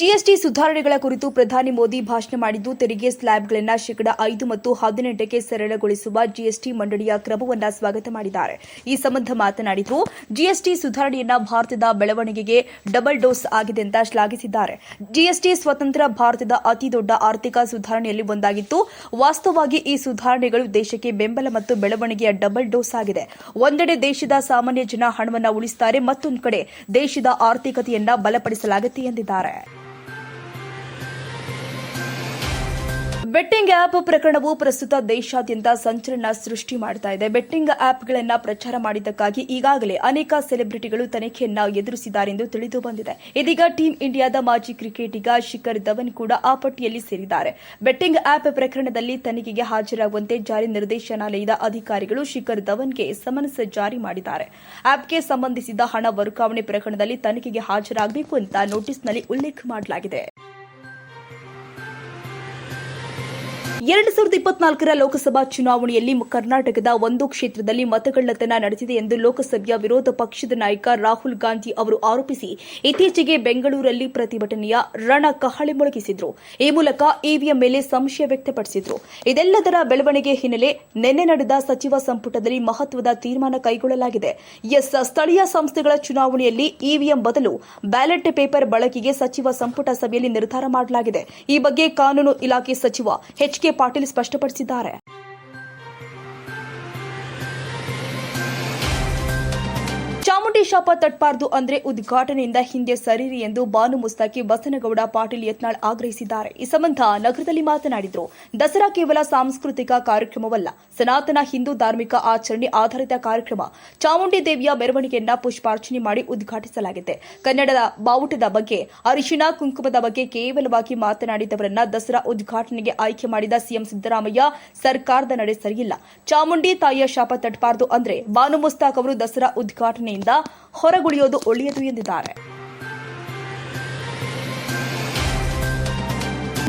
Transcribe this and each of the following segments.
GST ಸುಧಾರಣೆಗಳ ಕುರಿತು ಪ್ರಧಾನಿ ಮೋದಿ ಭಾಷಣ ಮಾಡಿದ್ದು, ತೆರಿಗೆ ಸ್ಲ್ಯಾಬ್ಗಳನ್ನು ಶೇಕಡ ಐದು ಮತ್ತು ಹದಿನೆಂಟಕ್ಕೆ ಸರಳಗೊಳಿಸುವ ಜಿಎಸ್ಟಿ ಮಂಡಳಿಯ ಕ್ರಮವನ್ನು ಸ್ವಾಗತ ಮಾಡಿದ್ದಾರೆ. ಈ ಸಂಬಂಧ ಮಾತನಾಡಿದ್ದು, ಜಿಎಸ್ಟಿ ಸುಧಾರಣೆಯನ್ನ ಭಾರತದ ಬೆಳವಣಿಗೆಗೆ ಡಬಲ್ ಡೋಸ್ ಆಗಿದೆ ಅಂತ ಶ್ಲಾಘಿಸಿದ್ದಾರೆ. ಜಿಎಸ್ಟಿ ಸ್ವತಂತ್ರ ಭಾರತದ ಅತಿದೊಡ್ಡ ಆರ್ಥಿಕ ಸುಧಾರಣೆಯಲ್ಲಿ ಒಂದಾಗಿತ್ತು. ವಾಸ್ತವವಾಗಿ ಈ ಸುಧಾರಣೆಗಳು ದೇಶಕ್ಕೆ ಬೆಂಬಲ ಮತ್ತು ಬೆಳವಣಿಗೆಯ ಡಬಲ್ ಡೋಸ್ ಆಗಿದೆ. ಒಂದೆಡೆ ದೇಶದ ಸಾಮಾನ್ಯ ಜನ ಹಣವನ್ನು ಉಳಿಸುತ್ತಾರೆ ಮತ್ತೊಂದು ಕಡೆ ದೇಶದ ಆರ್ಥಿಕತೆಯನ್ನು ಬಲಪಡಿಸಲಾಗುತ್ತೆ ಎಂದಿದ್ದಾರೆ. ಬೆಟ್ಟಿಂಗ್ ಆಪ್ ಪ್ರಕರಣವು ಪ್ರಸ್ತುತ ದೇಶಾದ್ಯಂತ ಸಂಚಲನ ಸೃಷ್ಟಿ ಮಾಡ್ತಾ ಇದೆ. ಬೆಟ್ಟಿಂಗ್ ಆಪ್ಗಳನ್ನು ಪ್ರಚಾರ ಮಾಡಿದ್ದಕ್ಕಾಗಿ ಈಗಾಗಲೇ ಅನೇಕ ಸೆಲೆಬ್ರಿಟಿಗಳು ತನಿಖೆಯನ್ನು ಎದುರಿಸಿದ್ದಾರೆ ಎಂದು ತಿಳಿದು ಬಂದಿದೆ. ಇದೀಗ ಟೀಂ ಇಂಡಿಯಾದ ಮಾಜಿ ಕ್ರಿಕೆಟಿಗ ಶಿಖರ್ ಧವನ್ ಕೂಡ ಆ ಪಟ್ಟಿಯಲ್ಲಿ ಸೇರಿದ್ದಾರೆ. ಬೆಟ್ಟಿಂಗ್ ಆಪ್ ಪ್ರಕರಣದಲ್ಲಿ ತನಿಖೆಗೆ ಹಾಜರಾಗುವಂತೆ ಜಾರಿ ನಿರ್ದೇಶನಾಲಯದ ಅಧಿಕಾರಿಗಳು ಶಿಖರ್ ಧವನ್ಗೆ ಸಮನ್ಸ್ ಜಾರಿ ಮಾಡಿದ್ದಾರೆ. ಆಪ್ಗೆ ಸಂಬಂಧಿಸಿದ ಹಣ ವರ್ಗಾವಣೆ ಪ್ರಕರಣದಲ್ಲಿ ತನಿಖೆಗೆ ಹಾಜರಾಗಬೇಕು ಅಂತ ನೋಟಿಸ್ನಲ್ಲಿ ಉಲ್ಲೇಖ ಮಾಡಲಾಗಿದೆ. ಎರಡು ಸಾವಿರದ ಇಪ್ಪತ್ನಾಲ್ಕರ ಲೋಕಸಭಾ ಚುನಾವಣೆಯಲ್ಲಿ ಕರ್ನಾಟಕದ ಒಂದು ಕ್ಷೇತ್ರದಲ್ಲಿ ಮತಗಳ್ಳತನ ನಡೆಸಿದೆ ಎಂದು ಲೋಕಸಭೆಯ ವಿರೋಧ ಪಕ್ಷದ ನಾಯಕ ರಾಹುಲ್ ಗಾಂಧಿ ಅವರು ಆರೋಪಿಸಿ ಇತ್ತೀಚೆಗೆ ಬೆಂಗಳೂರಲ್ಲಿ ಪ್ರತಿಭಟನೆಯ ರಣ ಕಹಳೆ ಮೊಳಗಿಸಿದ್ರು. ಈ ಮೂಲಕ ಇವಿಎಂ ಮೇಲೆ ಸಂಶಯ ವ್ಯಕ್ತಪಡಿಸಿದ್ರು. ಇದೆಲ್ಲದರ ಬೆಳವಣಿಗೆ ಹಿನ್ನೆಲೆ ನಿನ್ನೆ ನಡೆದ ಸಚಿವ ಸಂಪುಟದಲ್ಲಿ ಮಹತ್ವದ ತೀರ್ಮಾನ ಕೈಗೊಳ್ಳಲಾಗಿದೆ. ಎಸ್, ಸ್ಥಳೀಯ ಸಂಸ್ಥೆಗಳ ಚುನಾವಣೆಯಲ್ಲಿ ಇವಿಎಂ ಬದಲು ಬ್ಯಾಲೆಟ್ ಪೇಪರ್ ಬಳಕೆಗೆ ಸಚಿವ ಸಂಪುಟ ಸಭೆಯಲ್ಲಿ ನಿರ್ಧಾರ ಮಾಡಲಾಗಿದೆ. ಈ ಬಗ್ಗೆ ಕಾನೂನು ಇಲಾಖೆ ಸಚಿವ ಎಚ್ ಕೆ ಪಾಟೀಲ್ ಸ್ಪಷ್ಟಪಡಿಸಿದ್ದಾರೆ ಚಾಮುಂಡಿ ಶಾಪ ತಟ್ಪಾರ್ದು ಅಂದ್ರೆ ಉದ್ಘಾಟನೆಯಿಂದ ಹಿಂದೆ ಸರಿರಿ ಎಂದು ಬಾನು ಮುಸ್ತಾಕಿ ಬಸನಗೌಡ ಪಾಟೀಲ್ ಯತ್ನಾಳ್ ಆಗ್ರಹಿಸಿದ್ದಾರೆ. ಈ ಸಂಬಂಧ ನಗರದಲ್ಲಿ ಮಾತನಾಡಿದರು. ದಸರಾ ಕೇವಲ ಸಾಂಸ್ಕೃತಿಕ ಕಾರ್ಯಕ್ರಮವಲ್ಲ, ಸನಾತನ ಹಿಂದೂ ಧಾರ್ಮಿಕ ಆಚರಣೆ ಆಧಾರಿತ ಕಾರ್ಯಕ್ರಮ. ಚಾಮುಂಡಿ ದೇವಿಯ ಮೆರವಣಿಗೆಯನ್ನ ಪುಷ್ಪಾರ್ಚನೆ ಮಾಡಿ ಉದ್ಘಾಟಿಸಲಾಗಿದೆ. ಕನ್ನಡದ ಬಾವುಟದ ಬಗ್ಗೆ, ಅರಿಶಿಣ ಕುಂಕುಮದ ಬಗ್ಗೆ ಕೇವಲವಾಗಿ ಮಾತನಾಡಿದವರನ್ನ ದಸರಾ ಉದ್ಘಾಟನೆಗೆ ಆಯ್ಕೆ ಮಾಡಿದ ಸಿಎಂ ಸಿದ್ದರಾಮಯ್ಯ ಸರ್ಕಾರದ ನಡೆ ಸರಿಯಿಲ್ಲ. ಚಾಮುಂಡಿ ತಾಯಿಯ ಶಾಪ ತಟ್ಪಾರ್ದು ಅಂದ್ರೆ ಬಾನು ಮುಸ್ತಾಕ್ ಅವರು ದಸರಾ ಉದ್ಘಾಟನೆಯಿಂದ ಹೊರಗುಳಿಯೋದು ಒಳ್ಳೆಯದು ಎಂದಿದ್ದಾರೆ.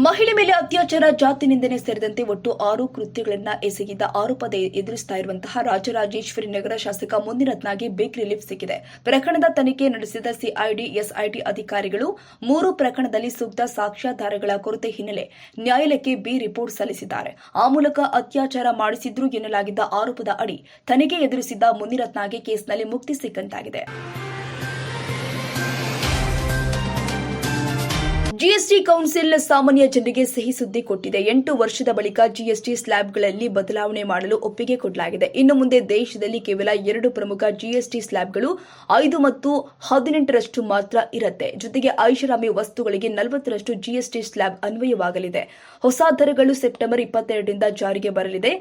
ಮಹಿಳೆ ಮೇಲೆ ಅತ್ಯಾಚಾರ, ಜಾತಿ ನಿಂದನೆ ಸೇರಿದಂತೆ ಒಟ್ಟು ಆರು ಕೃತ್ಯಗಳನ್ನ ಎಸಗಿದ್ದ ಆರೋಪದ ಎದುರಿಸ್ತಾ ಇರುವಂತಹ ರಾಜರಾಜೇಶ್ವರಿ ನಗರ ಶಾಸಕ ಮುನಿರತ್ನಾಗೆ ಬಿಗ್ ರಿಲೀಫ್ ಸಿಕ್ಕಿದೆ. ಪ್ರಕರಣದ ತನಿಖೆ ನಡೆಸಿದ ಸಿಐಡಿ, ಎಸ್ಐಟಿ ಅಧಿಕಾರಿಗಳು ಮೂರು ಪ್ರಕರಣದಲ್ಲಿ ಸೂಕ್ತ ಸಾಕ್ಷ್ಯಾಧಾರಗಳ ಕೊರತೆ ಹಿನ್ನೆಲೆ ನ್ಯಾಯಾಲಯಕ್ಕೆ ಬಿ ರಿಪೋರ್ಟ್ ಸಲ್ಲಿಸಿದ್ದಾರೆ. ಆ ಮೂಲಕ ಅತ್ಯಾಚಾರ ಮಾಡಿಸಿದ್ರು ಎನ್ನಲಾಗಿದ್ದ ಆರೋಪದ ಅಡಿ ತನಿಖೆ ಎದುರಿಸಿದ್ದ ಮುನಿರತ್ನಾಗೆ ಕೇಸ್ನಲ್ಲಿ ಮುಕ್ತಿ ಸಿಕ್ಕಂತಾಗಿದೆ. ಜಿಎಸ್ಟಿ ಕೌನ್ಸಿಲ್ ಸಾಮಾನ್ಯ ಜನರಿಗೆ ಸಿಹಿ ಸುದ್ದಿ ಕೊಟ್ಟಿದೆ. ಎಂಟು ವರ್ಷದ ಬಳಿಕ ಜಿಎಸ್ಟಿ ಸ್ಲ್ಯಾಬ್ಗಳಲ್ಲಿ ಬದಲಾವಣೆ ಮಾಡಲು ಒಪ್ಪಿಗೆ ಕೊಡಲಾಗಿದೆ. ಇನ್ನು ಮುಂದೆ ದೇಶದಲ್ಲಿ ಕೇವಲ ಎರಡು ಪ್ರಮುಖ ಜಿಎಸ್ಟಿ ಸ್ಲ್ಯಾಬ್ಗಳು ಐದು ಮತ್ತು ಹದಿನೆಂಟರಷ್ಟು ಮಾತ್ರ ಇರುತ್ತೆ. ಜೊತೆಗೆ ಐಷಾರಾಮಿ ವಸ್ತುಗಳಿಗೆ ನಲವತ್ತರಷ್ಟು ಜಿಎಸ್ಟಿ ಸ್ಲ್ಯಾಬ್ ಅನ್ವಯವಾಗಲಿದೆ. ಹೊಸ ದರಗಳು ಸೆಪ್ಟೆಂಬರ್ ಇಪ್ಪತ್ತೆರಡರಿಂದ ಜಾರಿಗೆ ಬರಲಿದೆ.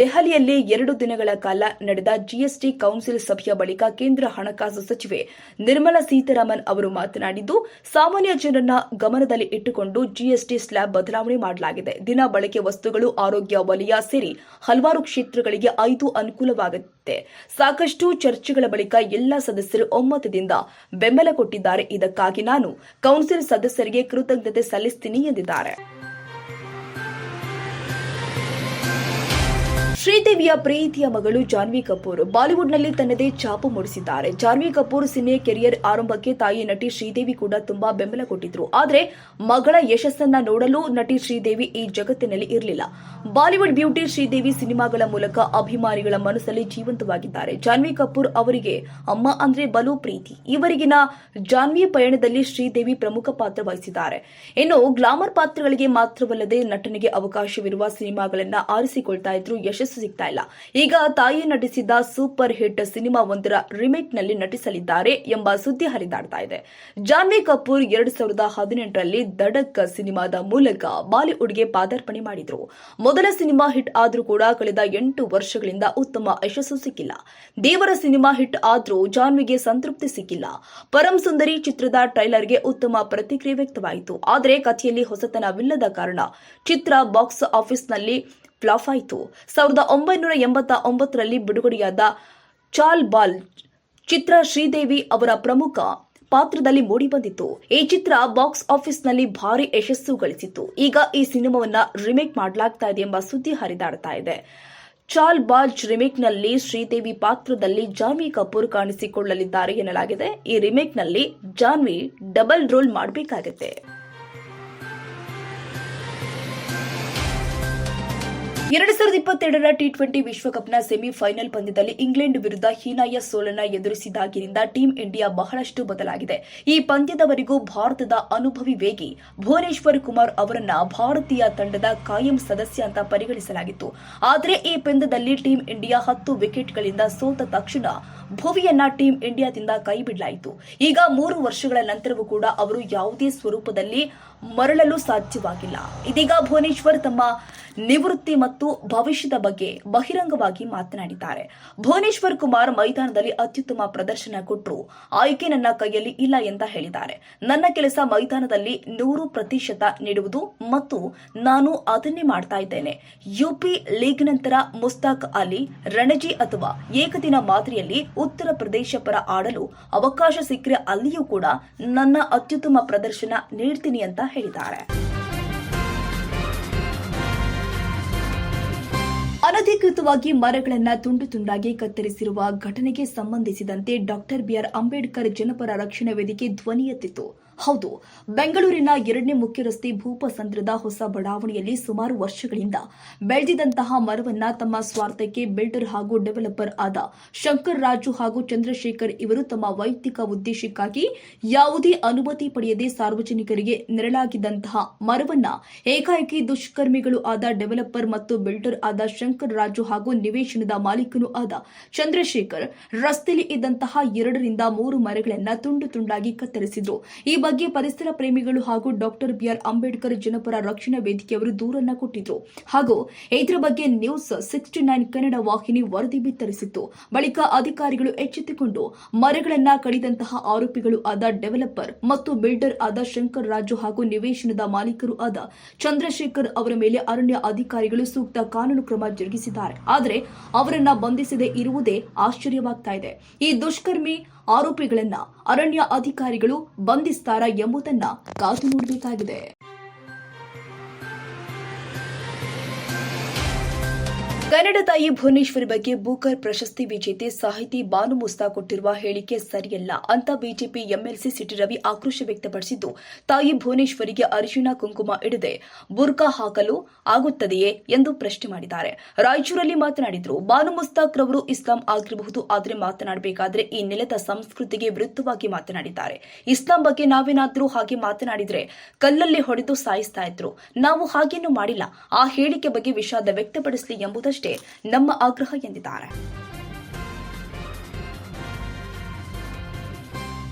ದೆಹಲಿಯಲ್ಲಿ ಎರಡು ದಿನಗಳ ಕಾಲ ನಡೆದ ಜಿಎಸ್ಟಿ ಕೌನ್ಸಿಲ್ ಸಭೆಯ ಬಳಿಕ ಕೇಂದ್ರ ಹಣಕಾಸು ಸಚಿವೆ ನಿರ್ಮಲಾ ಸೀತಾರಾಮನ್ ಅವರು ಮಾತನಾಡಿದ್ದು, ಸಾಮಾನ್ಯ ಜನರನ್ನ ಗಮನದಲ್ಲಿ ಇಟ್ಟುಕೊಂಡು ಜಿಎಸ್ಟಿ ಸ್ಲ್ಯಾಬ್ ಬದಲಾವಣೆ ಮಾಡಲಾಗಿದೆ. ದಿನ ಬಳಕೆ ವಸ್ತುಗಳು, ಆರೋಗ್ಯ ವಲಯ ಸೇರಿ ಹಲವಾರು ಕ್ಷೇತ್ರಗಳಿಗೆ ಐದು ಅನುಕೂಲವಾಗುತ್ತೆ. ಸಾಕಷ್ಟು ಚರ್ಚೆಗಳ ಬಳಿಕ ಎಲ್ಲ ಸದಸ್ಯರು ಒಮ್ಮತದಿಂದ ಬೆಂಬಲ ಕೊಟ್ಟಿದ್ದಾರೆ. ಇದಕ್ಕಾಗಿ ನಾನು ಕೌನ್ಸಿಲ್ ಸದಸ್ಯರಿಗೆ ಕೃತಜ್ಞತೆ ಸಲ್ಲಿಸ್ತೀನಿ ಎಂದಿದ್ದಾರೆ. ಶ್ರೀದೇವಿಯ ಪ್ರೀತಿಯ ಮಗಳು ಜಾನ್ವಿ ಕಪೂರ್ ಬಾಲಿವುಡ್ನಲ್ಲಿ ತನ್ನದೇ ಛಾಪು ಮೂಡಿಸಿದ್ದಾರೆ. ಜಾನ್ವಿ ಕಪೂರ್ ಸಿನಿ ಕೆರಿಯರ್ ಆರಂಭಕ್ಕೆ ತಾಯಿ ನಟಿ ಶ್ರೀದೇವಿ ಕೂಡ ತುಂಬಾ ಬೆಂಬಲ ಕೊಟ್ಟಿದ್ರು. ಆದರೆ ಮಗಳ ಯಶಸ್ಸನ್ನ ನೋಡಲು ನಟಿ ಶ್ರೀದೇವಿ ಈ ಜಗತ್ತಿನಲ್ಲಿ ಇರಲಿಲ್ಲ. ಬಾಲಿವುಡ್ ಬ್ಯೂಟಿ ಶ್ರೀದೇವಿ ಸಿನಿಮಾಗಳ ಮೂಲಕ ಅಭಿಮಾನಿಗಳ ಮನಸ್ಸಲ್ಲಿ ಜೀವಂತವಾಗಿದ್ದಾರೆ. ಜಾನ್ವಿ ಕಪೂರ್ ಅವರಿಗೆ ಅಮ್ಮ ಅಂದ್ರೆ ಬಲು ಪ್ರೀತಿ. ಇವರಿಗಿನ ಜಾನ್ವಿ ಪಯಣದಲ್ಲಿ ಶ್ರೀದೇವಿ ಪ್ರಮುಖ ಪಾತ್ರ ವಹಿಸಿದ್ದಾರೆ. ಇನ್ನು ಗ್ಲಾಮರ್ ಪಾತ್ರಗಳಿಗೆ ಮಾತ್ರವಲ್ಲದೆ ನಟನೆಗೆ ಅವಕಾಶವಿರುವ ಸಿನಿಮಾಗಳನ್ನ ಆರಿಸಿಕೊಳ್ತಾ ಇದ್ರು ಯಶಸ್ಸು ಸಿಗ್ತಾ ಇಲ್ಲ. ಈಗ ತಾಯಿ ನಟಿಸಿದ ಸೂಪರ್ ಹಿಟ್ ಸಿನಿಮಾ ಒಂದರ ರಿಮೇಕ್ನಲ್ಲಿ ನಟಿಸಲಿದ್ದಾರೆ ಎಂಬ ಸುದ್ದಿ ಹರಿದಾಡ್ತಾ ಇದೆ. ಜಾನ್ವಿ ಕಪೂರ್ ಎರಡ್ ಸಾವಿರದ ಹದಿನೆಂಟರಲ್ಲಿ ದಡಕ್ ಸಿನಿಮಾದ ಮೂಲಕ ಬಾಲಿವುಡ್ಗೆ ಪಾದಾರ್ಪಣೆ ಮಾಡಿದ್ರು. ಮೊದಲ ಸಿನಿಮಾ ಹಿಟ್ ಆದ್ರೂ ಕೂಡ ಕಳೆದ ಎಂಟು ವರ್ಷಗಳಿಂದ ಉತ್ತಮ ಯಶಸ್ಸು ಸಿಕ್ಕಿಲ್ಲ. ದೇವರ ಸಿನಿಮಾ ಹಿಟ್ ಆದ್ರೂ ಜಾನ್ವಿಗೆ ಸಂತೃಪ್ತಿ ಸಿಕ್ಕಿಲ್ಲ. ಪರಂ ಸುಂದರಿ ಚಿತ್ರದ ಟ್ರೈಲರ್ಗೆ ಉತ್ತಮ ಪ್ರತಿಕ್ರಿಯೆ ವ್ಯಕ್ತವಾಯಿತು. ಆದರೆ ಕಥೆಯಲ್ಲಿ ಹೊಸತನವಿಲ್ಲದ ಕಾರಣ ಚಿತ್ರ ಬಾಕ್ಸ್ ಆಫೀಸ್ನಲ್ಲಿ ಫ್ಲಾಪ್ ಆಯಿತು. ಸಾವಿರದ ಒಂಬೈನೂರ ಎಂಬತ್ತ ಒಂಬತ್ತರಲ್ಲಿ ಬಿಡುಗಡೆಯಾದ ಚಾಲ್ ಬಾಲ್ ಚಿತ್ರ ಶ್ರೀದೇವಿ ಅವರ ಪ್ರಮುಖ ಪಾತ್ರದಲ್ಲಿ ಮೂಡಿಬಂದಿತ್ತು. ಈ ಚಿತ್ರ ಬಾಕ್ಸ್ ಆಫೀಸ್ನಲ್ಲಿ ಭಾರಿ ಯಶಸ್ಸು ಗಳಿಸಿತ್ತು. ಈಗ ಈ ಸಿನಿಮಾವನ್ನ ರಿಮೇಕ್ ಮಾಡಲಾಗ್ತಾ ಇದೆ ಎಂಬ ಸುದ್ದಿ ಹರಿದಾಡ್ತಾ ಇದೆ. ಚಾಲ್ ಬಾಜ್ ರಿಮೇಕ್ನಲ್ಲಿ ಶ್ರೀದೇವಿ ಪಾತ್ರದಲ್ಲಿ ಜಾನ್ವಿ ಕಪೂರ್ ಕಾಣಿಸಿಕೊಳ್ಳಲಿದ್ದಾರೆ ಎನ್ನಲಾಗಿದೆ. ಈ ರಿಮೇಕ್ನಲ್ಲಿ ಜಾನ್ವಿ ಡಬಲ್ ರೋಲ್ ಮಾಡಬೇಕಾಗುತ್ತೆ. ಎರಡು ಸಾವಿರದ ಇಪ್ಪತ್ತೆರಡರ ಟಿ ಟ್ವೆಂಟಿ ವಿಶ್ವಕಪ್ನ ಸೆಮಿಫೈನಲ್ ಪಂದ್ಯದಲ್ಲಿ ಇಂಗ್ಲೆಂಡ್ ವಿರುದ್ಧ ಹೀನಾಯ ಸೋಲನ್ನ ಎದುರಿಸಿದಾಗಿನಿಂದ ಟೀಂ ಇಂಡಿಯಾ ಬಹಳಷ್ಟು ಬದಲಾಗಿದೆ. ಈ ಪಂದ್ಯದವರೆಗೂ ಭಾರತದ ಅನುಭವಿ ವೇಗಿ ಭುವನೇಶ್ವರ್ ಕುಮಾರ್ ಅವರನ್ನ ಭಾರತೀಯ ತಂಡದ ಕಾಯಂ ಸದಸ್ಯ ಅಂತ ಪರಿಗಣಿಸಲಾಗಿತ್ತು. ಆದರೆ ಈ ಪಂದ್ಯದಲ್ಲಿ ಟೀಂ ಇಂಡಿಯಾ ಹತ್ತು ವಿಕೆಟ್ಗಳಿಂದ ಸೋತ ತಕ್ಷಣ ಭುವಿಯನ್ನ ಟೀಂ ಇಂಡಿಯಾದಿಂದ ಕೈಬಿಡಲಾಯಿತು. ಈಗ ಮೂರು ವರ್ಷಗಳ ನಂತರವೂ ಕೂಡ ಅವರು ಯಾವುದೇ ಸ್ವರೂಪದಲ್ಲಿ ಮರಳಲು ಸಾಧ್ಯವಾಗಿಲ್ಲ. ಇದೀಗ ಭುವನೇಶ್ವರ್ ತಮ್ಮ ನಿವೃತ್ತಿ ಮತ್ತು ಭವಿಷ್ಯದ ಬಗ್ಗೆ ಬಹಿರಂಗವಾಗಿ ಮಾತನಾಡಿದ್ದಾರೆ. ಭುವನೇಶ್ವರ್ ಕುಮಾರ್ ಮೈದಾನದಲ್ಲಿ ಅತ್ಯುತ್ತಮ ಪ್ರದರ್ಶನ ಕೊಟ್ಟರು ಆಯ್ಕೆ ನನ್ನ ಕೈಯಲ್ಲಿ ಇಲ್ಲ ಅಂತ ಹೇಳಿದ್ದಾರೆ. ನನ್ನ ಕೆಲಸ ಮೈದಾನದಲ್ಲಿ ನೂರು ಪ್ರತಿಶತ ನೀಡುವುದು ಮತ್ತು ನಾನು ಅದನ್ನೇ ಮಾಡ್ತಾ ಇದ್ದೇನೆ. ಯುಪಿ ಲೀಗ್ ನಂತರ ಮುಸ್ತಾಕ್ ಅಲಿ, ರಣಜಿ ಅಥವಾ ಏಕದಿನ ಮಾದರಿಯಲ್ಲಿ ಉತ್ತರ ಪ್ರದೇಶ ಪರ ಆಡಲು ಅವಕಾಶ ಸಿಕ್ಕರೆ ಅಲ್ಲಿಯೂ ಕೂಡ ನನ್ನ ಅತ್ಯುತ್ತಮ ಪ್ರದರ್ಶನ ನೀಡ್ತೀನಿ ಅಂತ ಹೇಳಿದ್ದಾರೆ. ಅನಧಿಕೃತವಾಗಿ ಮರಗಳನ್ನು ತುಂಡು ತುಂಡಾಗಿ ಕತ್ತರಿಸಿರುವ ಘಟನೆಗೆ ಸಂಬಂಧಿಸಿದಂತೆ ಡಾಕ್ಟರ್ ಬಿಆರ್ ಅಂಬೇಡ್ಕರ್ ಜನಪರ ರಕ್ಷಣಾ ವೇದಿಕೆ ಧ್ವನಿ ಎತ್ತಿತ್ತು. ಹೌದು, ಬೆಂಗಳೂರಿನ ಎರಡನೇ ಮುಖ್ಯ ರಸ್ತೆ ಭೂಪಸಂದ್ರದ ಹೊಸ ಬಡಾವಣೆಯಲ್ಲಿ ಸುಮಾರು ವರ್ಷಗಳಿಂದ ಬೆಳೆದಿದಂತಹ ಮರವನ್ನ ತಮ್ಮ ಸ್ವಾರ್ಥಕ್ಕೆ ಬಿಲ್ಡರ್ ಹಾಗೂ ಡೆವಲಪರ್ ಆದ ಶಂಕರ್ ರಾಜು ಹಾಗೂ ಚಂದ್ರಶೇಖರ್ ಇವರು ತಮ್ಮ ವೈಯಕ್ತಿಕ ಉದ್ದೇಶಕ್ಕಾಗಿ ಯಾವುದೇ ಅನುಮತಿ ಪಡೆಯದೆ ಸಾರ್ವಜನಿಕರಿಗೆ ನೆರಳಾಗಿದ್ದಂತಹ ಮರವನ್ನ ಏಕಾಏಕಿ ದುಷ್ಕರ್ಮಿಗಳು ಆದ ಡೆವಲಪರ್ ಮತ್ತು ಬಿಲ್ಡರ್ ಆದ ಶಂಕರ್ ರಾಜು ಹಾಗೂ ನಿವೇಶನದ ಮಾಲೀಕನೂ ಆದ ಚಂದ್ರಶೇಖರ್ ರಸ್ತೆಯಲ್ಲಿ ಇದ್ದಂತಹ ಎರಡರಿಂದ ಮೂರು ಮರಗಳನ್ನ ತುಂಡು ತುಂಡಾಗಿ ಕತ್ತರಿಸಿದ್ರು. ಈ ಬಗ್ಗೆ ಪರಿಸರ ಪ್ರೇಮಿಗಳು ಹಾಗೂ ಡಾಕ್ಟರ್ ಬಿಆರ್ ಅಂಬೇಡ್ಕರ್ ಜನಪರ ರಕ್ಷಣಾ ವೇದಿಕೆಯವರು ದೂರನ್ನ ಕೊಟ್ಟಿದ್ರು. ಹಾಗೂ ಇದರ ಬಗ್ಗೆ ನ್ಯೂಸ್ ಸಿಕ್ಸ್ಟಿ ನೈನ್ ಕನ್ನಡ ವಾಹಿನಿ ವರದಿ ಬಿತ್ತರಿಸಿತ್ತು. ಬಳಿಕ ಅಧಿಕಾರಿಗಳು ಎಚ್ಚೆತ್ತುಕೊಂಡು ಮರಗಳನ್ನ ಕಡಿದಂತಹ ಆರೋಪಿಗಳು ಆದ ಡೆವಲಪರ್ ಮತ್ತು ಬಿಲ್ಡರ್ ಆದ ಶಂಕರ್ ರಾಜು ಹಾಗೂ ನಿವೇಶನದ ಮಾಲೀಕರು ಆದ ಚಂದ್ರಶೇಖರ್ ಅವರ ಮೇಲೆ ಅರಣ್ಯ ಅಧಿಕಾರಿಗಳು ಸೂಕ್ತ ಕಾನೂನು ಕ್ರಮ ಜರುಗಿಸಿದ್ದಾರೆ ಆದರೆ ಅವರನ್ನ ಬಂಧಿಸದೆ ಇರುವುದೇ ಆಶ್ಚರ್ಯವಾಗ್ತಾ ಇದೆ. ಈ ದುಷ್ಕರ್ಮಿ ಆರೋಪಿಗಳನ್ನ ಅರಣ್ಯ ಅಧಿಕಾರಿಗಳು ಬಂಧಿಸ್ತಾರಾ ಎಂಬುದನ್ನ ಕಾದು ನೋಡಬೇಕಾಗಿದೆ. ಕನ್ನಡ ತಾಯಿ ಭುವನೇಶ್ವರಿ ಬಗ್ಗೆ ಬೂಕರ್ ಪ್ರಶಸ್ತಿ ವಿಜೇತೆ ಸಾಹಿತಿ ಬಾನು ಮುಸ್ತಾ ಕೊಟ್ಟಿರುವ ಹೇಳಿಕೆ ಸರಿಯಲ್ಲ ಅಂತ ಬಿಜೆಪಿ ಎಂಎಲ್ಸಿ ಸಿಟಿ ರವಿ ಆಕ್ರೋಶ ವ್ಯಕ್ತಪಡಿಸಿದ್ದು, ತಾಯಿ ಭುವನೇಶ್ವರಿಗೆ ಅರ್ಜುನ ಕುಂಕುಮ ಇಡದೆ ಬುರ್ಕಾ ಹಾಕಲು ಆಗುತ್ತದೆಯೇ ಎಂದು ಪ್ರಶ್ನೆ ಮಾಡಿದ್ದಾರೆ. ರಾಯಚೂರಲ್ಲಿ ಮಾತನಾಡಿದ್ರು, ಬಾನು ಮುಸ್ತಾಕ್ ರವರು ಇಸ್ಲಾಂ ಆಗಿರಬಹುದು, ಆದರೆ ಮಾತನಾಡಬೇಕಾದ್ರೆ ಈ ನೆಲದ ಸಂಸ್ಕೃತಿಗೆ ವಿರುದ್ಧವಾಗಿ ಮಾತನಾಡಿದ್ದಾರೆ. ಇಸ್ಲಾಂ ಬಗ್ಗೆ ನಾವೇನಾದರೂ ಹಾಗೆ ಮಾತನಾಡಿದ್ರೆ ಕಲ್ಲಲ್ಲಿ ಹೊಡೆದು ಸಾಯಿಸ್ತಾ ಇದ್ರು. ನಾವು ಹಾಗೇನು ಮಾಡಿಲ್ಲ. ಆ ಹೇಳಿಕೆ ಬಗ್ಗೆ ವಿಷಾದ ವ್ಯಕ್ತಪಡಿಸಲಿ ಎಂಬುದಷ್ಟೇ ನಮ್ಮ ಆಗ್ರಹ ಎಂದಿದ್ದಾರೆ.